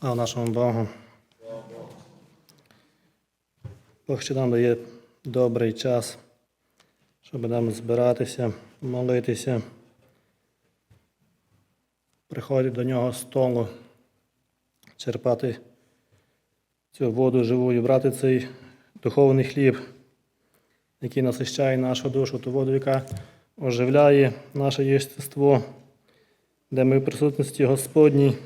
Слава нашому Богу. Бог ще нам дає добрий час, щоб нам збиратися, молитися, приходити до нього столу, черпати цю воду живу і брати цей духовний хліб, який насищає нашу душу, ту воду, яка оживляє наше єстество, де ми в присутності Господній.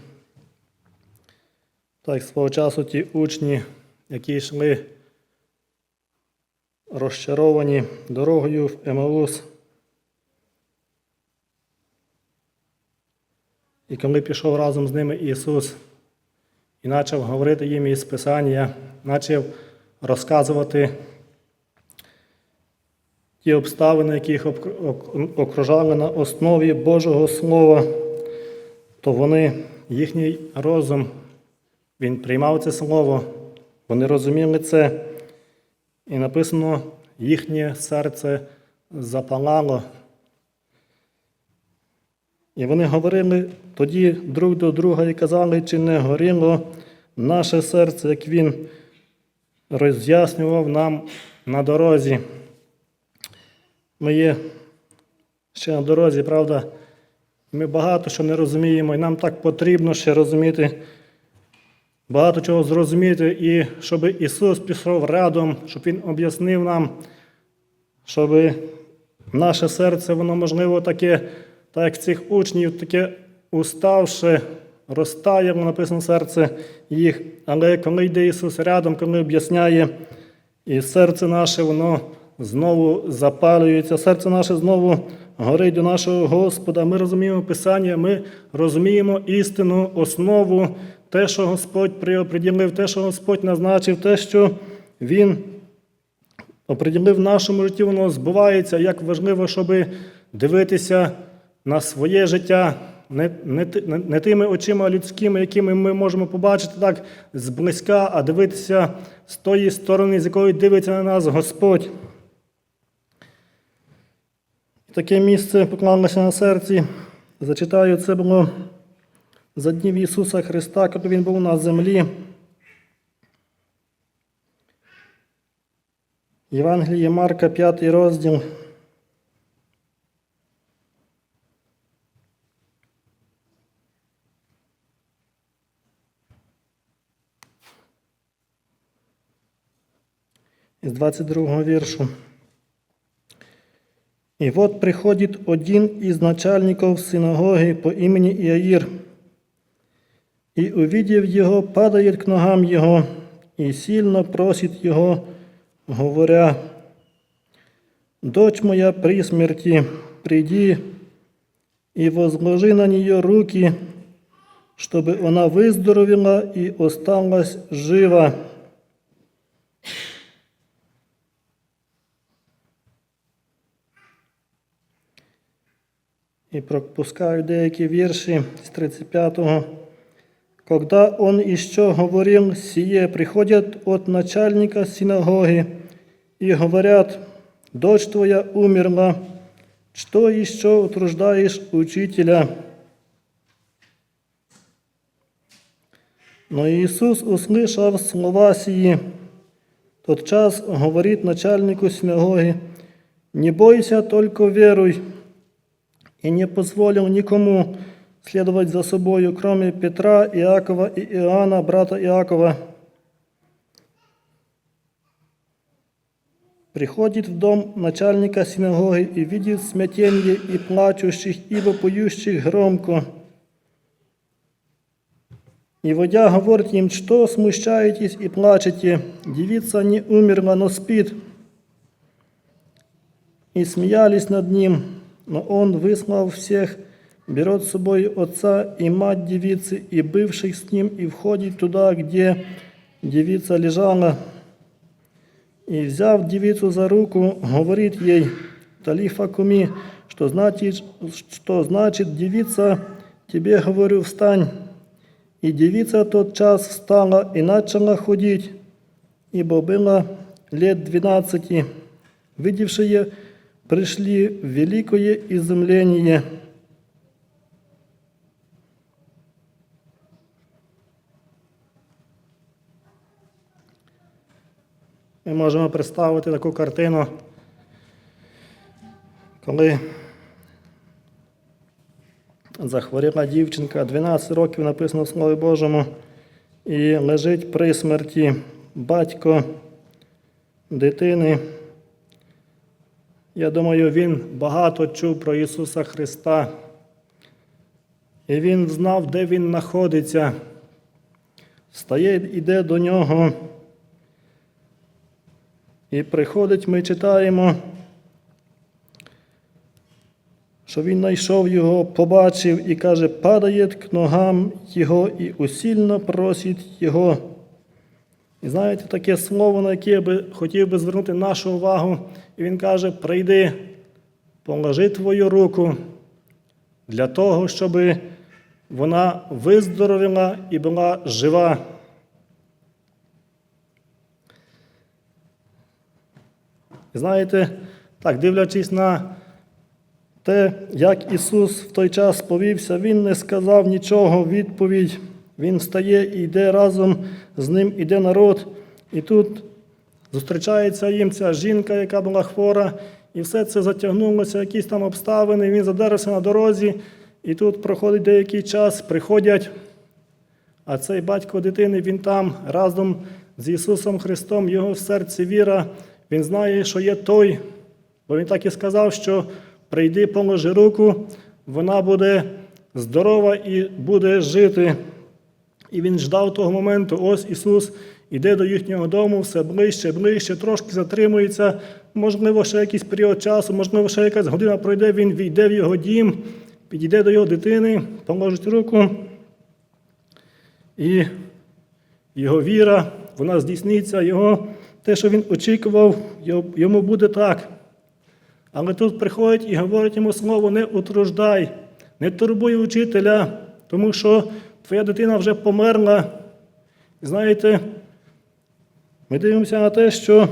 Так, свого часу ті учні, які йшли розчаровані дорогою в Емаус. І коли пішов разом з ними Ісус і почав говорити їм із Писання, почав розказувати ті обставини, які їх ок- ок- окружали на основі Божого Слова, то вони, їхній розум, він приймав це слово, вони розуміли це, і написано, їхнє серце запалало. І вони говорили тоді друг до друга і казали, чи не горіло наше серце, як він роз'яснював нам на дорозі. Ми є ще на дорозі, правда, ми багато що не розуміємо, і нам так потрібно ще розуміти багато чого зрозуміти, і щоб Ісус пішов рядом, щоб Він об'яснив нам, щоб наше серце, воно можливо таке, так як цих учнів, таке уставше, розтаяло, написано серце їх. Але коли йде Ісус рядом, коли об'ясняє, і серце наше, воно знову запалюється, серце наше знову горить до нашого Господа. Ми розуміємо Писання, ми розуміємо істину, основу, те, що Господь приоприділив, те, що Господь назначив, те, що Він оприділив в нашому житті, воно збувається. Як важливо, щоб дивитися на своє життя. Не, не, не тими очима людськими, якими ми можемо побачити так зблизька, а дивитися з тої сторони, з якої дивиться на нас Господь. Таке місце поклалося на серці. Зачитаю, це було за днів Ісуса Христа, коли Він був на землі. Євангеліє Марка, 5 розділ. Із 22 віршу. И вот приходит один из начальников синагоги по имени Иаир, и, увидев его, падает к ногам его и сильно просит его, говоря, «Дочь моя при смерти, приди и возложи на нее руки, чтобы она выздоровела и осталась жива». И пропускаю деякі вірші з 35-го. Когда он еще говорил сие, приходят от начальника синагоги и говорят, дочь твоя умерла, что еще утруждаешь учителя? Но Иисус, услышав слова сии, тотчас говорит начальнику синагоги, не бойся, только веруй, и не позволил никому следовать за собою, кроме Петра, Иакова и Иоанна, брата Иакова. Приходит в дом начальника синагоги и видит смятение и плачущих, и вопоющих громко. И водя говорит им, что смущаетесь и плачете, девица не умерла, но спит. И смеялись над ним, но он, выслав всех, берет с собой отца и мать девицы, и бывших с ним, и входит туда, где девица лежала. И, взяв девицу за руку, говорит ей, Талифа куми, что значит, что значит девица, тебе говорю, встань. И девица тот час встала и начала ходить, ибо было лет двенадцати. Видевшие пришли в великое изумление. Ми можемо представити таку картину, коли захворіла дівчинка, 12 років написано в Слові Божому, і лежить при смерті батько дитини. Я думаю, він багато чув про Ісуса Христа. І він знав, де Він знаходиться. Стає, іде до нього. І приходить, ми читаємо, що він знайшов його, побачив і каже, падає к ногам його і усільно просить його. І знаєте, таке слово, на яке я би хотів би звернути нашу увагу, і він каже: прийди, положи твою руку для того, щоб вона виздоровіла і була жива. Знаєте, так, дивлячись на те, як Ісус в той час повівся, Він не сказав нічого відповідь. Він стає і йде разом з ним, іде народ. І тут зустрічається їм ця жінка, яка була хвора, і все це затягнулося, якісь там обставини. Він задерився на дорозі, і тут проходить деякий час, приходять. А цей батько дитини, він там разом з Ісусом Христом, його в серці віра. Він знає, що є той, бо він так і сказав, що прийди, положи руку, вона буде здорова і буде жити. І він ждав того моменту. Ось Ісус іде до їхнього дому, все ближче, ближче, трошки затримується. Можливо, ще якийсь період часу, можливо, ще якась година пройде, він війде в його дім, підійде до його дитини, положить руку. І його віра, вона здійсниться, його, те, що він очікував, йому буде так. Але тут приходять і говорять йому слово, не утруждай, не турбуй учителя, тому що твоя дитина вже померла. І знаєте, ми дивимося на те, що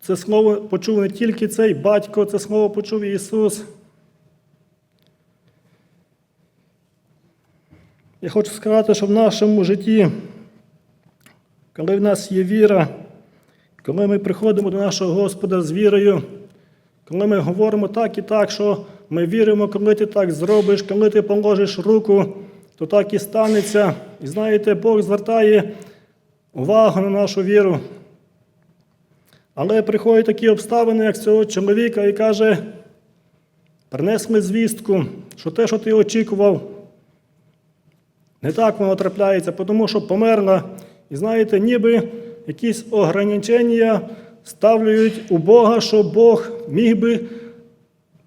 це слово почув не тільки цей батько, це слово почув Ісус. Я хочу сказати, що в нашому житті, коли в нас є віра, коли ми приходимо до нашого Господа з вірою, коли ми говоримо так і так, що ми віримо, коли ти так зробиш, коли ти положиш руку, то так і станеться. І знаєте, Бог звертає увагу на нашу віру. Але приходять такі обставини, як цього чоловіка, і каже, принесли звістку, що те, що ти очікував, не так воно трапляється, тому що померла. І знаєте, ніби якісь ограничення ставлюють у Бога, що Бог міг би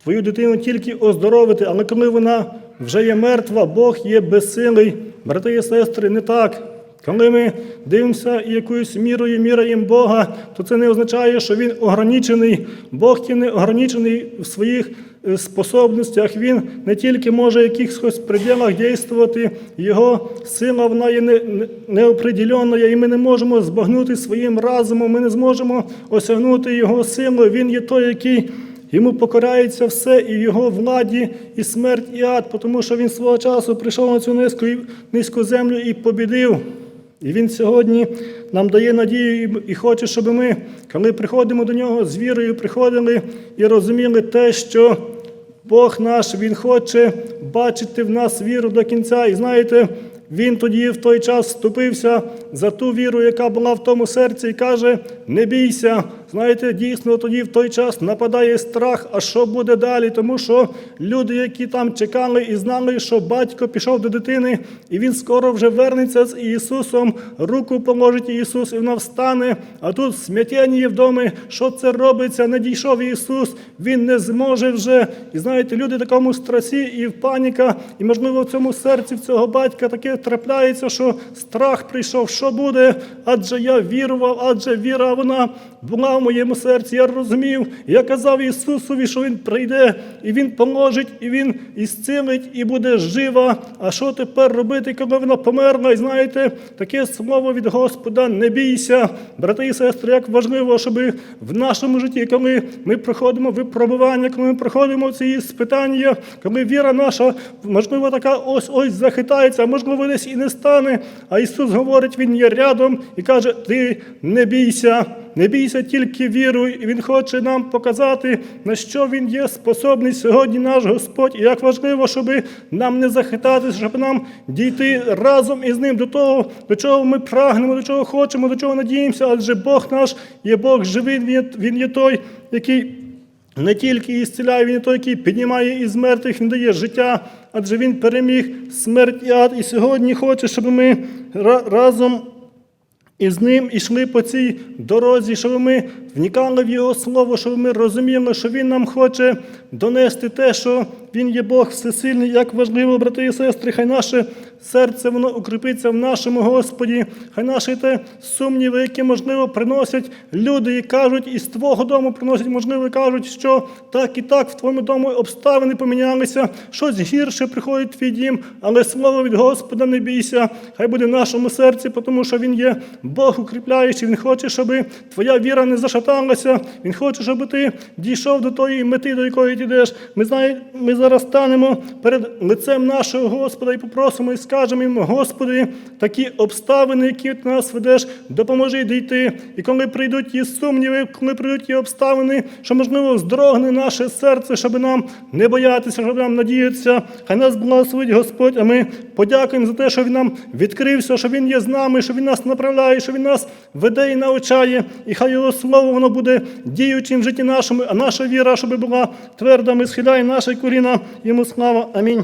твою дитину тільки оздоровити, але коли вона вже є мертва, Бог є безсилий. Брати і сестри, не так. Коли ми дивимося і якоюсь мірою міряємо Бога, то це не означає, що Він ограничений. Бог є не ограничений в своїх способностях. Він не тільки може в якихось пределах дійствувати, його сила вона є неопределенна, і ми не можемо збагнути своїм разумом, ми не зможемо осягнути Його силу. Він є той, який. Йому покорається все і в його владі, і смерть, і ад, тому що він свого часу прийшов на цю низьку, низьку землю і побідив. І Він сьогодні нам дає надію і хоче, щоб ми, коли приходимо до нього з вірою, приходили і розуміли те, що Бог наш, Він хоче бачити в нас віру до кінця. І знаєте, він тоді в той час вступився за ту віру, яка була в тому серці, і каже: не бійся. Знаєте, дійсно тоді в той час нападає страх, а що буде далі? Тому що люди, які там чекали і знали, що батько пішов до дитини, і він скоро вже вернеться з Ісусом, руку положить Ісус, і вона встане. А тут смятення вдома, що це робиться, не дійшов Ісус, Він не зможе вже. І знаєте, люди в такому страсі і в паніка, і, можливо, в цьому серці в цього батька таке трапляється, що страх прийшов, що буде, адже я вірував, адже віра вона була в моєму серці. Я розумів. Я казав Ісусові, що Він прийде, і Він поможить, і Він ісцілить, і буде жива. А що тепер робити, коли вона померла? І знаєте, таке слово від Господа, не бійся, брати і сестри, як важливо, щоб в нашому житті, коли ми проходимо випробування, коли ми проходимо ці спитання, коли віра наша, можливо, така ось ось захитається, а можливо, десь і не стане. А Ісус говорить, Він є рядом і каже: Ти не бійся, не бійся, тільки віруй. І Він хоче нам показати, на що Він є способний сьогодні, наш Господь. І як важливо, щоб нам не захитатися, щоб нам дійти разом із ним до того, до чого ми прагнемо, до чого хочемо, до чого надіємося. Адже Бог наш є Бог живий, Він є, він є той, який. Не тільки ісціляє, він є той, який піднімає із мертвих, він дає життя, адже він переміг смерть і ад. І сьогодні хоче, щоб ми ра- разом з ним ішли по цій дорозі, щоб ми вникали в Його Слово, щоб ми розуміли, що Він нам хоче донести те, що Він є Бог всесильний, як важливо, брати і сестри, хай наше серце воно укріпиться в нашому Господі, хай наші те сумніви, які, можливо, приносять люди і кажуть, із твого дому приносять, можливо, і кажуть, що так і так в твоєму дому обставини помінялися, щось гірше приходить твій дім, але слово від Господа не бійся, хай буде в нашому серці, тому що Він є Бог укріпляючий, Він хоче, щоб твоя віра не зашаталася, Він хоче, щоб ти дійшов до тої мети, до якої ти йдеш. Ми знаємо, ми зараз станемо перед лицем нашого Господа і попросимо і скажемо йому, Господи, такі обставини, які ти нас ведеш, допоможи дійти. І коли прийдуть ті сумніви, коли прийдуть ті обставини, що можливо здрогне наше серце, щоб нам не боятися, щоб нам надіятися. Хай нас благословить Господь, а ми подякуємо за те, що Він нам відкрився, що Він є з нами, що Він нас направляє, що Він нас веде і навчає. І хай Його слово воно буде діючим в житті нашому, а наша віра, щоб була тверда, ми схиляємо наше коліна. Йому слава. Амінь.